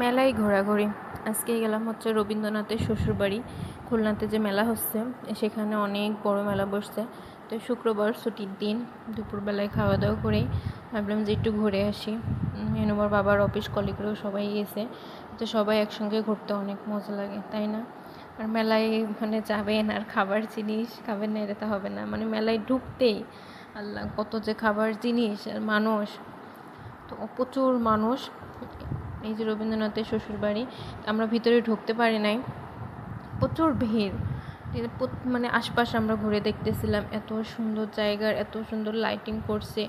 মেলায় ঘোরাঘুরি। আজকে গেলাম হচ্ছে রবীন্দ্রনাথের শ্বশুরবাড়ি, খুলনাতে যে মেলা হচ্ছে, সেখানে অনেক বড় মেলা বসছে। তো শুক্রবার ছুটির দিন, দুপুরবেলায় খাওয়া দাওয়া করেই ভাবলাম যে একটু ঘুরে আসি। মেনুবার বাবার অফিস কলিগরাও সবাই গেছে। তো সবাই একসঙ্গে ঘুরতে অনেক মজা লাগে, তাই না? আর মেলায় মানে যাবেন আর খাবার জিনিস খাবেন না, এটা হবে না। মানে মেলায় ঢুকতেই আল্লাহ, কত যে খাবার জিনিস আর মানুষ। তো প্রচুর মানুষ এই যে রবীন্দ্রনাথের শ্বশুরবাড়ি, আমরা ভিতরে ঢুকতে পারি নাই। প্রচুর ভিড়। মানে আশপাশ আমরা ঘুরে দেখতেছিলাম, এত সুন্দর জায়গার, এত সুন্দর লাইটিং করছে,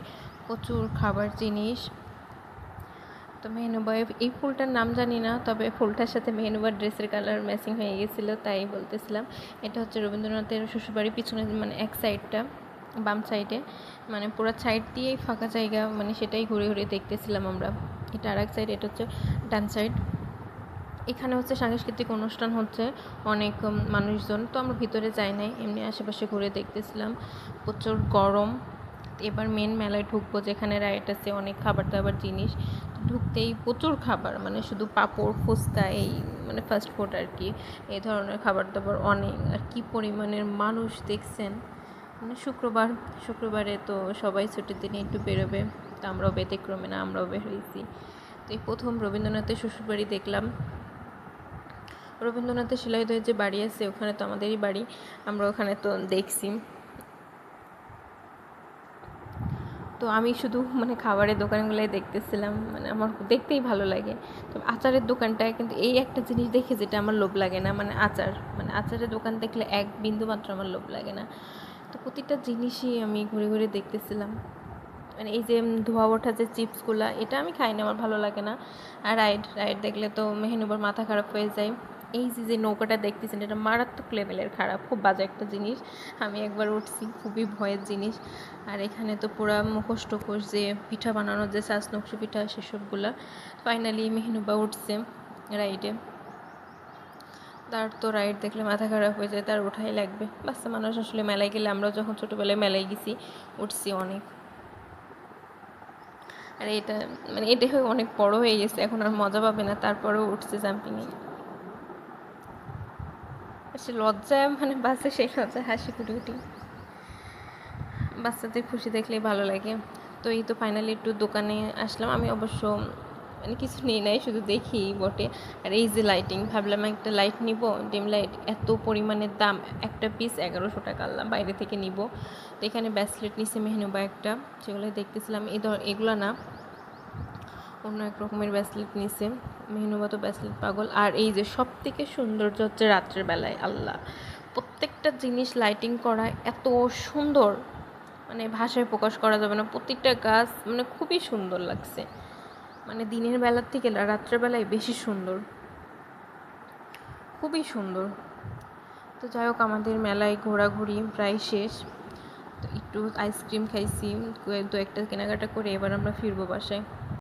প্রচুর খাবার জিনিস। তো মেহনুবাই, এই ফুলটার নাম জানি না, তবে ফুলটার সাথে মেহনুবার ড্রেসের কালার ম্যাচিং হয়ে গেছিল, তাই বলতেছিলাম। এটা হচ্ছে রবীন্দ্রনাথের শ্বশুরবাড়ির পিছনে মানে এক সাইডটা বাম সাইডে। মানে পুরো সাইড দিয়েই ফাঁকা জায়গা মানে সেটাই ঘুরে ঘুরে দেখতেছিলাম আমরা। এটা আর এক সাইড, এটা হচ্ছে ডান সাইড। এখানে হচ্ছে সাংস্কৃতিক অনুষ্ঠান হচ্ছে, অনেক মানুষজন। তো আমরা ভিতরে যাই নাই, এমনি আশেপাশে ঘুরে দেখতেছিলাম। প্রচুর গরম। এবার মেন মেলায় ঢুকবো, যেখানে রাইড আছে, অনেক খাবার দাবার জিনিস। ঢুকতেই প্রচুর খাবার মানে শুধু পাঁপড়, ফুচকা, এই মানে ফাস্ট ফুড আর কি। এই ধরনের খাবার দাবার অনেক। আর কি পরিমাণের মানুষ দেখছেন। শুক্রবার, শুক্রবারে তো সবাই ছুটির দিনে একটু বেরোবে, তো আমরাও ব্যতিক্রমে না, আমরাও বের হয়েছি। তো এই প্রথম রবীন্দ্রনাথের শ্বশুরবাড়ি দেখলাম। রবীন্দ্রনাথের শিলাইদয়ের যে বাড়ি আছে, ওখানে তো আমাদেরই বাড়ি, আমরা ওখানে তো দেখছি। তো আমি শুধু মানে খাবারের দোকানগুলোই দেখতেছিলাম মানে আমার দেখতেই ভালো লাগে। তো আচারের দোকানটায় কিন্তু এই একটা জিনিস দেখে যেটা আমার লোভ লাগে না মানে আচার মানে আচারের দোকান দেখলে এক বিন্দু মাত্র আমার লোভ লাগে না। তো প্রতিটা জিনিসই আমি ঘুরে ঘুরে দেখতেছিলাম। মানে এই যে ধোয়া ওঠা যে চিপসগুলো, এটা আমি খাই না আমার ভালো লাগে না। আর রাইড রাইড দেখলে তো মেহনুবার মাথা খারাপ হয়ে যায়। এই যে যে নৌকাটা দেখতেছেন, এটা মারাত্মক লেভেলের খারাপ, খুব বাজে একটা জিনিস। আমি একবার উঠছি, খুবই ভয়ের জিনিস। আর এখানে তো পুরা মুখোশ টুকোশ যে পিঠা বানানোর যে চাষ নকশি পিঠা, সেসবগুলো। ফাইনালি মেহনুবা উঠছে রাইডে। তার তো রাইড দেখলে মাথা খারাপ হয়ে যায়, তার ওঠাই লাগবে। বাচ্চা মানুষ আসলে মেলায় গেলে আমরাও যখন ছোটোবেলায় মেলায় গেছি, উঠছি অনেক। আর এটা মানে এটা হয়ে অনেক বড় হয়ে গেছে, এখন আর মজা পাবে না, তারপরেও উঠছে জাম্পিংয়ে সে লজ্জায় মানে বাসে সেই লজ্জা, হাসি ফুটে উঠি বাচ্চাদের খুশি দেখলেই ভালো লাগে। তো এই তো ফাইনালি একটু দোকানে আসলাম, আমি অবশ্য মানে কিছু নিই নাই, শুধু দেখি বটে। আর এই যে লাইটিং ভাবলাম একটা লাইট নিব। ডিম লাইট এত পরিমাণের দাম, একটা পিস এগারোশো টাকা আনলাম, বাইরে থেকে নিব। তো এখানে ব্যাসলেট নিছে মেহনুবা একটা সেগুলো দেখতেছিলাম। এই ধর, এগুলো না, অন্য এক রকমের ব্যাসলেট নিছে। মেহনুবা তো ব্যাসলেট পাগল। আর এই যে সব থেকে সৌন্দর্য হচ্ছে রাত্রের বেলায়, আল্লাহ। প্রত্যেকটা জিনিস লাইটিং করা এত সুন্দর। মানে ভাষায় প্রকাশ করা যাবে না। প্রত্যেকটা গাছ মানে খুবই সুন্দর লাগছে। মানে দিনের বেলার থেকে রাত্রের বেলায় বেশি সুন্দর। খুবই সুন্দর। তো যাই হোক, আমাদের মেলায় ঘোরাঘুরি প্রায় শেষ। তো একটু আইসক্রিম খাইছি, দু একটা কেনাকাটা করে এবার আমরা ফিরবো বাসায়।